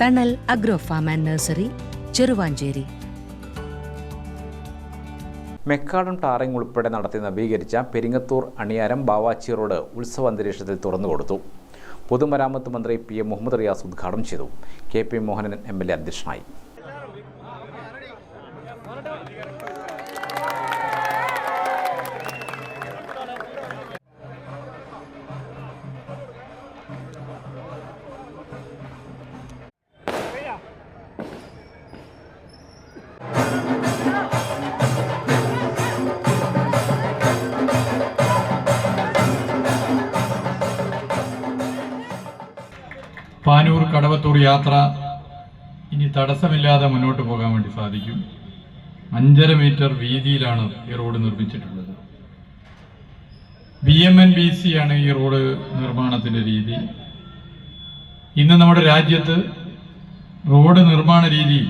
Thanal agro farm and nursery Cheruvanchery macadam tarring ഉൾപ്പെടെ നടത്തി നവീകരിച്ച പെരിങ്ങത്തൂർ അണിയാരം ബാവാച്ചി റോഡ് ഉത്സവ അന്തരീക്ഷത്തിൽ തുറന്നുകൊടുത്തു പൊതുമരാമത്ത് മന്ത്രി പി എം മുഹമ്മദ് റിയാസ് ഉദ്ഘാടനം ചെയ്തു. K P Mohanan M L A അധ്യക്ഷനായി. പാനൂർ കടവത്തൂർ യാത്ര ഇനി തടസ്സമില്ലാതെ മുന്നോട്ട് പോകാൻ വേണ്ടി സാധിക്കും. അഞ്ചര മീറ്റർ വീതിയിലാണ് ഈ road നിർമ്മിച്ചിട്ടുള്ളത്. B M N B C ആണ് ഈ റോഡ് നിർമ്മാണത്തിന്റെ രീതി. ഇന്ന് നമ്മുടെ രാജ്യത്ത് റോഡ് നിർമ്മാണ രീതി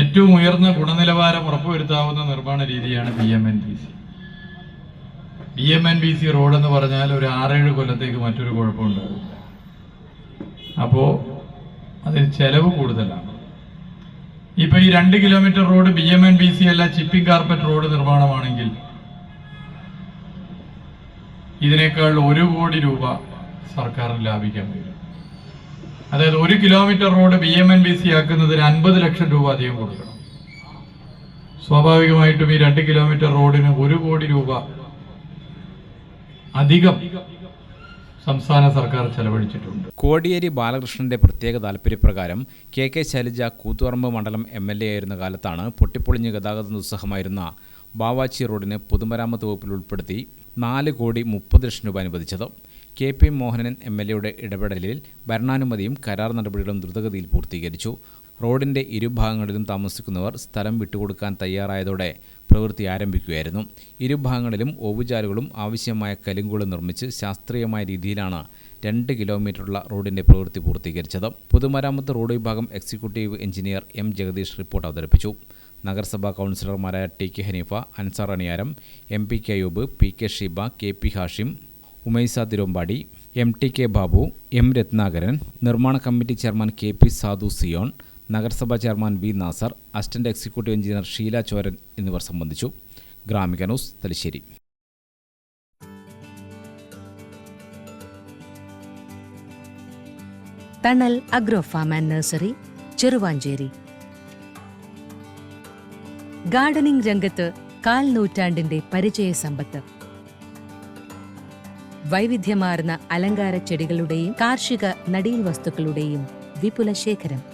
ഏറ്റവും ഉയർന്ന ഗുണനിലവാരം ഉറപ്പുവരുത്താവുന്ന നിർമ്മാണ രീതിയാണ് B M N B C. B M N B C road എന്ന് പറഞ്ഞാൽ ഒരു ആറേഴ് കൊല്ലത്തേക്ക് മറ്റൊരു കുഴപ്പമുണ്ടാവില്ല അപ്പോൾ അതിന് ചെലവ് കൂടുതലാണ്. ഇപ്പോൾ ഈ രണ്ട് kilometre road B M N B C അല്ല ചിപ്പിംഗ് കാർപ്പറ്റ് റോഡ് നിർമ്മാണമാണെങ്കിൽ ഇതിനേക്കാൾ ഒരു കോടി രൂപ സർക്കാരിന് ലാഭിക്കാൻ കഴിയും. അതായത് ഒരു kilometre road B M N B C ആക്കുന്നതിന് അൻപത് ലക്ഷം രൂപ അധികം കൊടുക്കണം. സ്വാഭാവികമായിട്ടും ഈ രണ്ട് കിലോമീറ്റർ റോഡിന് ഒരു കോടി രൂപ അധികം സംസ്ഥാന സർക്കാർ ചെലവഴിച്ചിട്ടുണ്ട്. കോടിയേരി ബാലകൃഷ്ണന്റെ പ്രത്യേക താല്പര്യപ്രകാരം കെ കെ ശൈലജ കൂത്തുപറമ്പ് മണ്ഡലം എം എൽ എ ആയിരുന്ന കാലത്താണ് പൊട്ടിപ്പൊളിഞ്ഞ് ഗതാഗത ദുസ്സഹമായിരുന്ന ബാവാച്ചി റോഡിന് പൊതുമരാമത്ത് വകുപ്പിൽ ഉൾപ്പെടുത്തി നാല് കോടി മുപ്പത് ലക്ഷം രൂപ അനുവദിച്ചത്. K P Mohanan M L എയുടെ ഇടപെടലിൽ ഭരണാനുമതിയും കരാർ നടപടികളും ദ്രുതഗതിയിൽ പൂർത്തീകരിച്ചു. റോഡിന്റെ ഇരുഭാഗങ്ങളിലും താമസിക്കുന്നവർ സ്ഥലം വിട്ടുകൊടുക്കാൻ തയ്യാറായതോടെ പ്രവൃത്തി ആരംഭിക്കുകയായിരുന്നു. ഇരുഭാഗങ്ങളിലും ഓവുചാലുകളും ആവശ്യമായ കലുങ്കുകളും നിർമ്മിച്ച് ശാസ്ത്രീയമായ രീതിയിലാണ് രണ്ട് കിലോമീറ്ററുള്ള റോഡിന്റെ പ്രവൃത്തി പൂർത്തീകരിച്ചത്. പൊതുമരാമത്ത് റോഡ് വിഭാഗം executive engineer M Jagadeesh report അവതരിപ്പിച്ചു. നഗരസഭാ കൗൺസിലർമാരായ T K Haneefa Ansar Aniyaram M P K Ayoob P K Sheeba K P Hashim Umaisa Thiruvambadi M T K Babu M Rathnakaran നിർമ്മാണ committee chairman K P Sadhu Siyon നഗരസഭാ chairman V Nasar assistant executive engineer Sheela Choran എന്നിവർ സംബന്ധിച്ചു. Gramika news Thalassery. Thanal agro farm and nursery Cheruvanchery. Gardening രംഗത്ത് കാൽ നൂറ്റാണ്ടിന്റെ പരിചയ സമ്പത്ത്. വൈവിധ്യമാർന്ന അലങ്കാര ചെടികളുടെയും കാർഷിക നടീൽ വസ്തുക്കളുടെയും വിപുല ശേഖരം